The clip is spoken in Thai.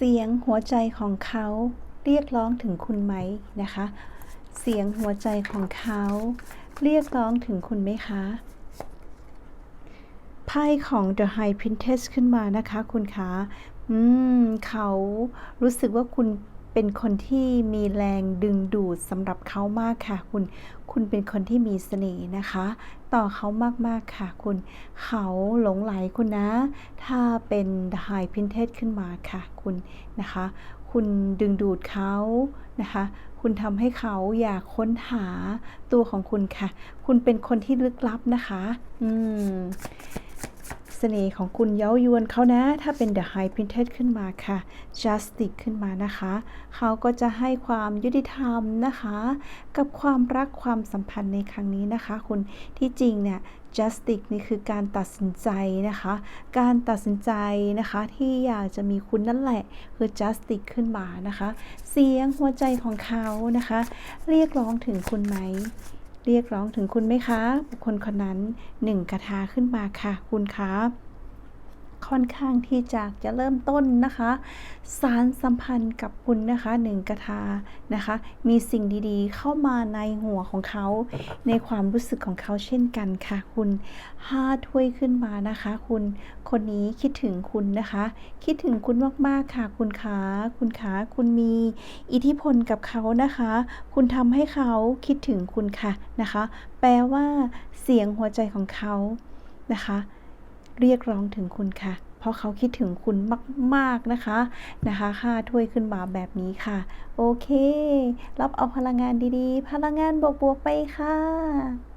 เสียงหัวใจของเขาเรียกร้องถึงคุณไหมนะคะ เสียงหัวใจของเขาเรียกร้องถึงคุณไหมคะไพ่ของ The High Princess ขึ้นมานะคะ คุณคะอืมเขารู้สึกว่าคุณ เป็นคนที่มีแรงดึงดูดสำหรับเขามากค่ะ คุณ คุณเป็นคนที่มีเสน่ห์นะคะ ต่อเขามากๆค่ะ คุณ เขาหลงไหลคุณนะ ถ้าเป็น The High Princess ขึ้นมาค่ะ คุณนะคะ คุณดึงดูดเขานะคะคุณทำให้เขาอยากค้นหาตัวของคุณค่ะ คุณเป็นคนที่ลึกลับนะคะ อืม เสน่ห์ของคุณเย้ายวนเขานะ ถ้าเป็น The High Princess ขึ้นมาค่ะ Justice ขึ้นมานะคะ เขาก็จะให้ความยุติธรรมนะคะ กับความรักความสัมพันธ์ในครั้งนี้นะคะ คุณที่จริงเนี่ย Justice นี่คือการตัดสินใจนะคะ การตัดสินใจนะคะ ที่อยากจะมีคุณนั่นแหละคือ Justice ขึ้นมานะคะ เสียงหัวใจของเขานะคะ เรียกร้องถึงคุณไหม เรียกร้องถึงคุณไหมคะ บุคคลคนนั้นหนึ่งกระทาขึ้นมาค่ะ คุณครับ ค่อนข้างที่จะจะเริ่มต้นนะคะ สารสัมพันธ์กับคุณนะคะหนึ่งกระทานะคะ มีสิ่งดีๆ เข้ามาในหัวของเขา ในความรู้สึกของเขาเช่นกันค่ะ คุณห้าถ้วยขึ้นมานะคะ คุณคนนี้คิดถึงคุณนะคะ คิดถึงคุณมากๆค่ะ คุณขาคุณขาคุณมีอิทธิพลกับเขานะคะ คุณทำให้เขาคิดถึงคุณค่ะนะคะ แปลว่าเสียงหัวใจของเขานะคะ เรียกร้องถึงคุณค่ะ เพราะเขาคิดถึงคุณมาก ๆ นะคะ นะคะค่าถ้วยขึ้นมาแบบนี้ค่ะ โอเค รับเอาพลังงานดีๆ พลังงานบวก ๆ ไปค่ะ